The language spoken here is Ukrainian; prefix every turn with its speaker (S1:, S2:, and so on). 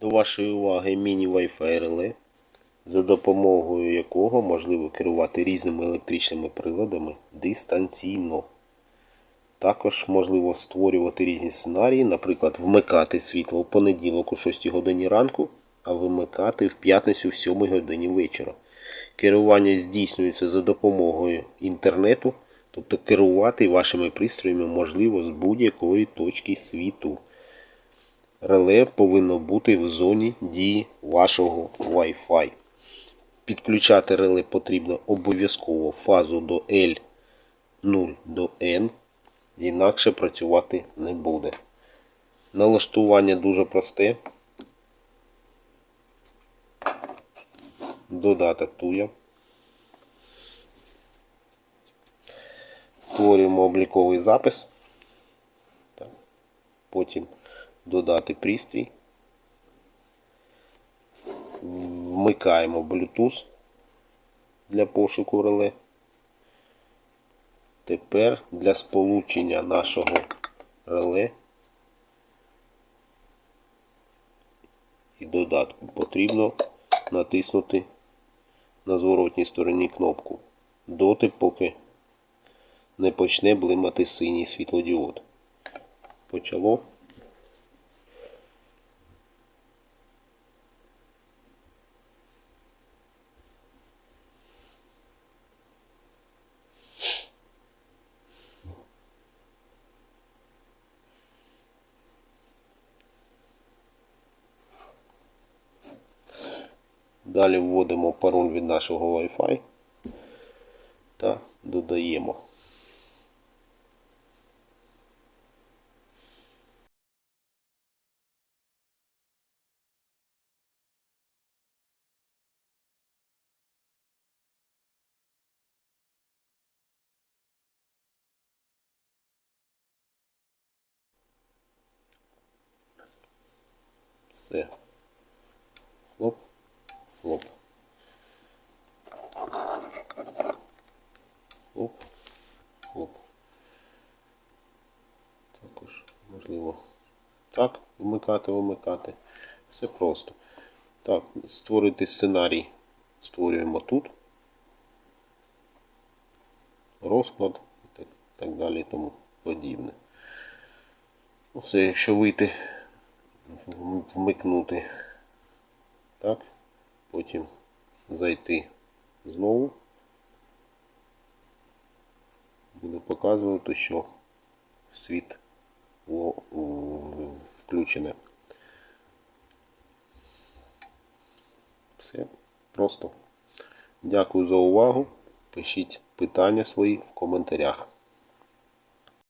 S1: До вашої уваги міні-Wi-Fi реле, за допомогою якого можливо керувати різними електричними приладами дистанційно. Також можливо створювати різні сценарії, наприклад, вмикати світло в понеділок о 6 годині ранку, а вимикати в п'ятницю в 7 годині вечора. Керування здійснюється за допомогою інтернету, тобто керувати вашими пристроями можливо з будь-якої точки світу. Реле повинно бути в зоні дії вашого Wi-Fi. Підключати реле потрібно обов'язково фазу до L 0 до N, інакше працювати не буде. Налаштування дуже просте. Додаток туя. Створюємо обліковий запис. Потім додати пристрій. Вмикаємо Bluetooth для пошуку реле. Тепер для сполучення нашого реле і додатку потрібно натиснути на зворотній стороні кнопку доти, поки не почне блимати синій світлодіод. Почало. Далі вводимо пароль від нашого Wi-Fi та додаємо. Все. Хлоп, хлоп. Хлоп, хлоп. Також можливо так, вмикати, вимикати. Все просто. Так, створити сценарій створюємо тут. Розклад і так, так далі і тому подібне. Ну, Все, якщо вийти, вмикнути так, потім зайти знову. Буде показувати, що світ включене. Все просто. Дякую за увагу. Пишіть питання свої в коментарях.